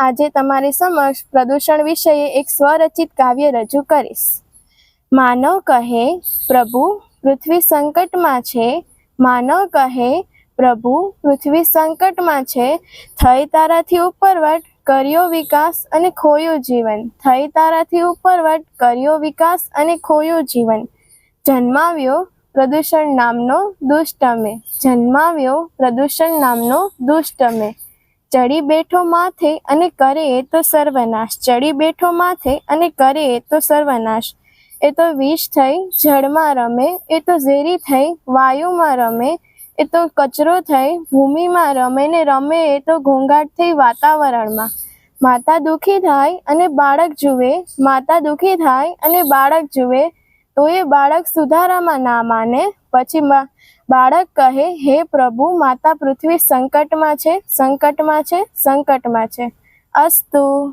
આજે તમારી સમક્ષ પ્રદૂષણ વિષયે એક સ્વરચિત કાવ્ય રજૂ કરીશ. માનવ કહે, પ્રભુ, પૃથ્વી સંકટમાં છે. માનવ કહે, પ્રભુ, પૃથ્વી સંકટમાં છે. થઈ તારાથી ઉપરવટ કર્યો વિકાસ અને ખોયું જીવન. થઈ તારાથી ઉપરવટ કર્યો વિકાસ અને ખોયું જીવન. જન્માવ્યો પ્રદૂષણ નામનો દુષ્ટ અમે જન્માવ્યો પ્રદૂષણ નામનો દુષ્ટ અમે ચડી બેઠો માથે અને કરે એ તો સર્વનાશ. ચડી બેઠો માથે અને કરે એ તો સર્વનાશ. એ તો વિષ થઈ, જળમાં રમે, એ તો ઝેરી થઈ, વાયુમાં રમે, એ તો કચરો થઈ, ભૂમિમાં રમે ને રમે એ તો ઘોંઘાટ થઈ વાતાવરણમાં. માતા દુઃખી થાય અને બાળક જુએ, માતા દુઃખી થાય અને બાળક જુએ, તો એ બાળક સુધારામાં ના માને. પછી બાળક કહે હે પ્રભુ માતા પૃથ્વી સંકટમાં છે સંકટમાં છે સંકટમાં છે. અસ્તુ.